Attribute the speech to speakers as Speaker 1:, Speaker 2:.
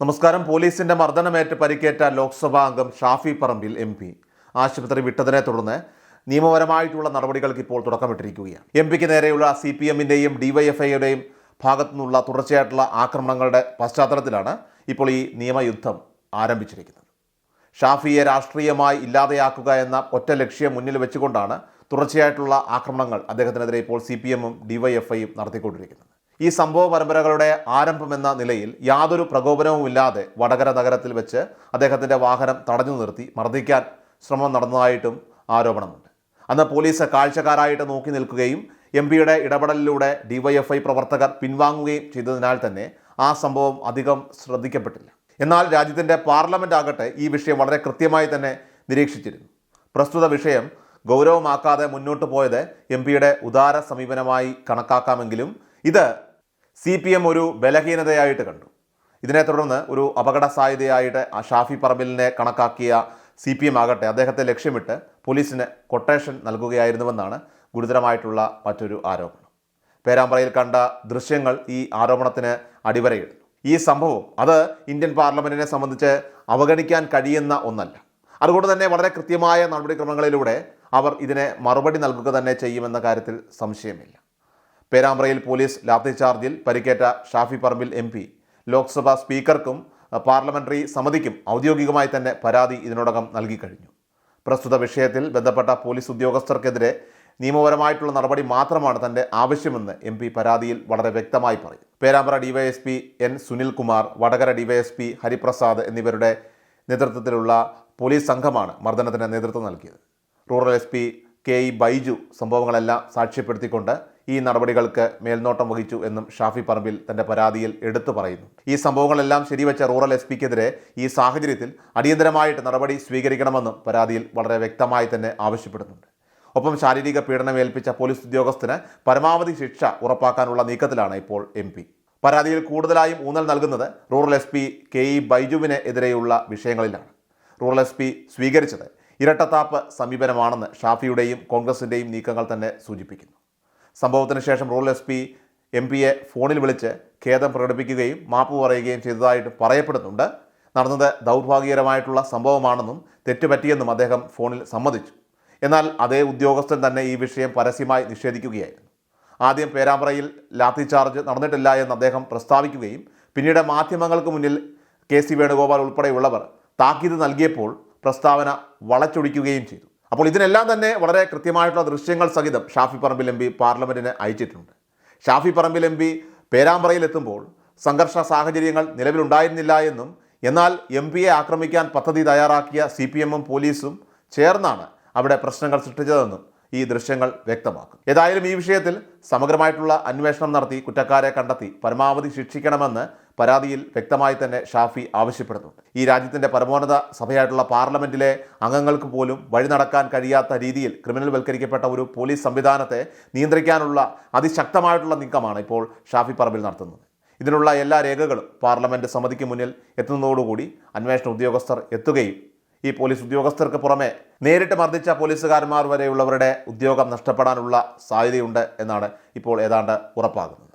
Speaker 1: നമസ്കാരം. പോലീസിന്റെ മർദ്ദനമേറ്റ് പരിക്കേറ്റ ലോക്സഭാ അംഗം ഷാഫി പറമ്പിൽ എം പി. ആശുപത്രി വിട്ടതിനെ തുടർന്ന് നിയമപരമായിട്ടുള്ള നടപടികൾക്ക് ഇപ്പോൾ തുടക്കമിട്ടിരിക്കുകയാണ്. എം പിക്ക് നേരെയുള്ള സി പി എമ്മിന്റെയും ഡിവൈഎഫ്ഐയുടെയും ഭാഗത്തു നിന്നുള്ള തുടർച്ചയായിട്ടുള്ള ആക്രമണങ്ങളുടെ പശ്ചാത്തലത്തിലാണ് ഇപ്പോൾ ഈ നിയമയുദ്ധം ആരംഭിച്ചിരിക്കുന്നത്. ഷാഫിയെ രാഷ്ട്രീയമായി ഇല്ലാതെയാക്കുക എന്ന ഒറ്റ ലക്ഷ്യം മുന്നിൽ വെച്ചുകൊണ്ടാണ് തുടർച്ചയായിട്ടുള്ള ആക്രമണങ്ങൾ അദ്ദേഹത്തിനെതിരെ ഇപ്പോൾ സി പി എമ്മും ഡിവൈഎഫ്ഐയും നടത്തിക്കൊണ്ടിരിക്കുന്നത്. ഈ സംഭവ പരമ്പരകളുടെ ആരംഭമെന്ന നിലയിൽ യാതൊരു പ്രകോപനവുമില്ലാതെ വടകര നഗരത്തിൽ വെച്ച് അദ്ദേഹത്തിന്റെ വാഹനം തടഞ്ഞു നിർത്തി മർദ്ദിക്കാൻ ശ്രമം നടന്നതായിട്ടും ആരോപണമുണ്ട്. അന്ന് പോലീസ് കാഴ്ചക്കാരായിട്ട് നോക്കി നിൽക്കുകയും എം പിയുടെ ഇടപെടലിലൂടെ ഡിവൈഎഫ്ഐ പ്രവർത്തകർ പിൻവാങ്ങുകയും ചെയ്തതിനാൽ തന്നെ ആ സംഭവം അധികം ശ്രദ്ധിക്കപ്പെട്ടില്ല. എന്നാൽ രാജ്യത്തിന്റെ പാർലമെന്റ് ആകട്ടെ ഈ വിഷയം വളരെ കൃത്യമായി തന്നെ നിരീക്ഷിച്ചിരുന്നു. പ്രസ്തുത വിഷയം ഗൗരവമാക്കാതെ മുന്നോട്ട് പോയത് എം പിയുടെ ഉദാര സമീപനമായി കണക്കാക്കാമെങ്കിലും ഇത് സി പി എം ഒരു ബലഹീനതയായിട്ട് കണ്ടു. ഇതിനെ തുടർന്ന് ഒരു അപകട സാധ്യതയായിട്ട് ആ ഷാഫി പറമ്പിലിനെ കണക്കാക്കിയ സി പി എം ആകട്ടെ അദ്ദേഹത്തെ ലക്ഷ്യമിട്ട് പോലീസിന് കൊട്ടേഷൻ നൽകുകയായിരുന്നുവെന്നാണ് ഗുരുതരമായിട്ടുള്ള മറ്റൊരു ആരോപണം. പേരാമ്പ്രയിൽ കണ്ട ദൃശ്യങ്ങൾ ഈ ആരോപണത്തിന് അടിവരയിടുന്നു. ഈ സംഭവം അത് ഇന്ത്യൻ പാർലമെന്റിനെ സംബന്ധിച്ച് അവഗണിക്കാൻ കഴിയുന്ന ഒന്നല്ല. അതുകൊണ്ട് തന്നെ വളരെ കൃത്യമായ നടപടിക്രമങ്ങളിലൂടെ അവർ ഇതിനെ മറുപടി നൽകുക തന്നെ ചെയ്യുമെന്ന കാര്യത്തിൽ സംശയമില്ല. പേരാമ്പ്രയിൽ പോലീസ് ലാത്തിചാർജിൽ പരിക്കേറ്റ ഷാഫി പറമ്പിൽ എം പി. ലോക്സഭാ സ്പീക്കർക്കും പാർലമെന്ററി സമിതിക്കും ഔദ്യോഗികമായി തന്നെ പരാതി ഇതിനോടകം നൽകിക്കഴിഞ്ഞു പ്രസ്തുത വിഷയത്തിൽ ബന്ധപ്പെട്ട പോലീസ് ഉദ്യോഗസ്ഥർക്കെതിരെ നിയമപരമായിട്ടുള്ള നടപടി മാത്രമാണ് തന്റെ ആവശ്യമെന്ന് എം പി പരാതിയിൽ വളരെ വ്യക്തമായി പറയും. Perambra DYSP N Sunilkumar Vadakara DYSP Hariprasad എന്നിവരുടെ നേതൃത്വത്തിലുള്ള പോലീസ് സംഘമാണ് മർദ്ദനത്തിന് നേതൃത്വം നൽകിയത്. Rural S P K E Baiju സംഭവങ്ങളെല്ലാം സാക്ഷ്യപ്പെടുത്തിക്കൊണ്ട് ഈ നടപടികൾക്ക് മേൽനോട്ടം വഹിച്ചു എന്നും ഷാഫി പറമ്പിൽ തന്റെ പരാതിയിൽ എടുത്തു പറയുന്നു. ഈ സംഭവങ്ങളെല്ലാം ശരിവെച്ച റൂറൽ എസ് പിക്കെതിരെ ഈ സാഹചര്യത്തിൽ അടിയന്തരമായിട്ട് നടപടി സ്വീകരിക്കണമെന്നും പരാതിയിൽ വളരെ വ്യക്തമായി തന്നെ ആവശ്യപ്പെടുന്നുണ്ട്. ഒപ്പം ശാരീരിക പീഡനം ഏൽപ്പിച്ച പോലീസ് ഉദ്യോഗസ്ഥന് പരമാവധി ശിക്ഷ ഉറപ്പാക്കാനുള്ള നീക്കത്തിലാണ് ഇപ്പോൾ എം പി. പരാതിയിൽ കൂടുതലായും ഊന്നൽ നൽകുന്നത് rural S P K E ബൈജുവിന് എതിരെയുള്ള വിഷയങ്ങളിലാണ്. റൂറൽ എസ് പി സ്വീകരിച്ചത് ഇരട്ടത്താപ്പ് സമീപനമാണെന്ന് ഷാഫിയുടെയും കോൺഗ്രസിന്റെയും നീക്കങ്ങൾ തന്നെ സൂചിപ്പിക്കുന്നു. സംഭവത്തിന് ശേഷം റൂറൽ എസ് പി എം പിയെ ഫോണിൽ വിളിച്ച് ഖേദം പ്രകടിപ്പിക്കുകയും മാപ്പ് പറയുകയും ചെയ്തതായിട്ട് പറയപ്പെടുന്നുണ്ട്. നടന്നത് ദൗർഭാഗ്യകരമായിട്ടുള്ള സംഭവമാണെന്നും തെറ്റുപറ്റിയെന്നും അദ്ദേഹം ഫോണിൽ സമ്മതിച്ചു. എന്നാൽ അതേ ഉദ്യോഗസ്ഥൻ തന്നെ ഈ വിഷയം പരസ്യമായി നിഷേധിക്കുകയായിരുന്നു. ആദ്യം പേരാമ്പ്രയിൽ ലാത്തി ചാർജ് നടന്നിട്ടില്ല എന്ന് അദ്ദേഹം പ്രസ്താവിക്കുകയും പിന്നീട് മാധ്യമങ്ങൾക്ക് മുന്നിൽ കെ സി വേണുഗോപാൽ ഉൾപ്പെടെയുള്ളവർ താക്കീത് നൽകിയപ്പോൾ പ്രസ്താവന വളച്ചൊടിക്കുകയും ചെയ്തു. അപ്പോൾ ഇതിനെല്ലാം തന്നെ വളരെ കൃത്യമായിട്ടുള്ള ദൃശ്യങ്ങൾ സഹിതം ഷാഫി പറമ്പിൽ എം പി പാർലമെന്റിന് അയച്ചിട്ടുണ്ട്. ഷാഫി പറമ്പിൽ എം പി പേരാമ്പ്രയിൽ എത്തുമ്പോൾ സംഘർഷ സാഹചര്യങ്ങൾ നിലവിലുണ്ടായിരുന്നില്ല എന്നും എന്നാൽ എം പിയെ ആക്രമിക്കാൻ പദ്ധതി തയ്യാറാക്കിയ സി പി എമ്മും പോലീസും ചേർന്നാണ് അവിടെ പ്രശ്നങ്ങൾ സൃഷ്ടിച്ചതെന്നും ഈ ദൃശ്യങ്ങൾ വ്യക്തമാക്കും ഏതായാലും ഈ വിഷയത്തിൽ സമഗ്രമായിട്ടുള്ള അന്വേഷണം നടത്തി കുറ്റക്കാരെ കണ്ടെത്തി പരമാവധി ശിക്ഷിക്കണമെന്ന് പരാതിയിൽ വ്യക്തമായി തന്നെ ഷാഫി ആവശ്യപ്പെടുന്നുണ്ട് ഈ രാജ്യത്തിന്റെ പരമോന്നത സഭയായിട്ടുള്ള പാർലമെന്റിലെ അംഗങ്ങൾക്ക് പോലും വഴി നടക്കാൻ കഴിയാത്ത രീതിയിൽ ക്രിമിനൽ വൽക്കരിക്കപ്പെട്ട ഒരു പോലീസ് സംവിധാനത്തെ നിയന്ത്രിക്കാനുള്ള അതിശക്തമായിട്ടുള്ള നീക്കമാണ് ഇപ്പോൾ ഷാഫി പറമ്പിൽ നടത്തുന്നത്. ഇതിനുള്ള എല്ലാ രേഖകളും പാർലമെന്റ് സമിതിക്ക് മുന്നിൽ എത്തുന്നതോടുകൂടി അന്വേഷണ ഉദ്യോഗസ്ഥർ എത്തുകയും ഈ പോലീസ് ഉദ്യോഗസ്ഥർക്ക് പുറമെ നേരിട്ട് മർദ്ദിച്ച പോലീസുകാരന്മാർ വരെയുള്ളവരുടെ ഉദ്യോഗം നഷ്ടപ്പെടാനുള്ള സാധ്യതയുണ്ട് എന്നാണ് ഇപ്പോൾ ഏതാണ്ട് ഉറപ്പാകുന്നത്.